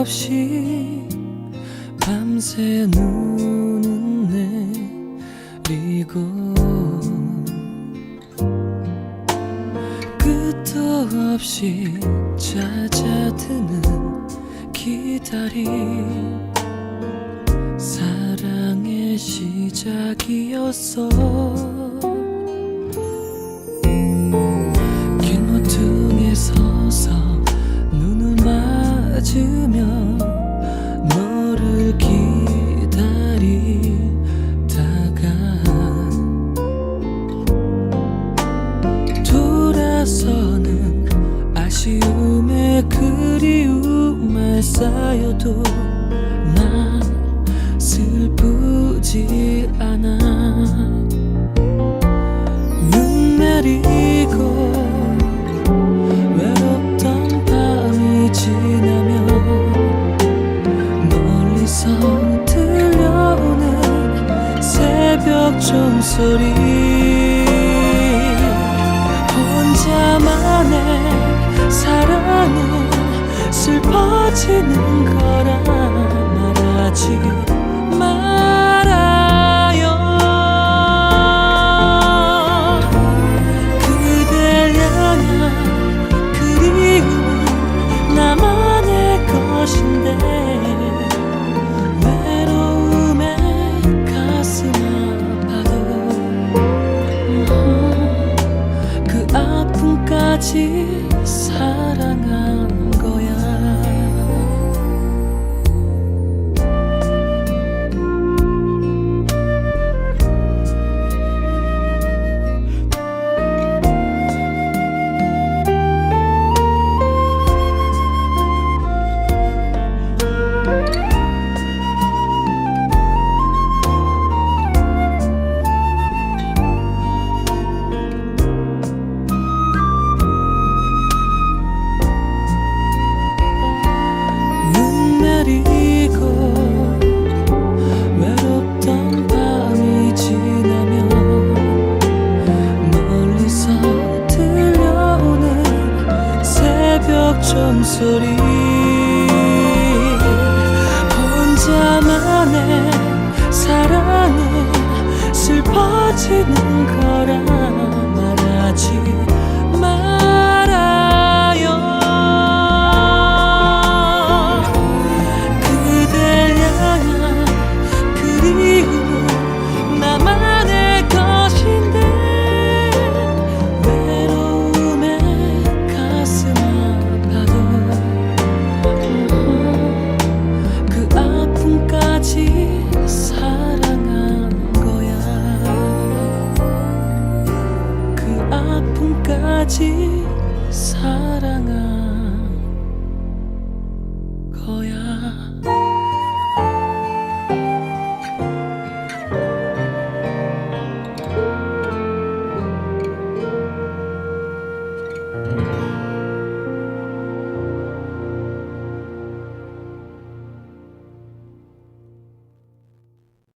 없이 밤새 눈은 내리고 끝도 없이 잦아드는 기다림. 사랑의 시작이었어 맞으며 너를 기다리다가 돌아서는 아쉬움에 그리움에 쌓여도 난 슬프지 종소리 혼자만의 사랑은 슬퍼지는 거라 말하지 말 아픔까지 사랑한 소리. 혼자만의 사랑은 슬퍼지는 거라 말하지 말 아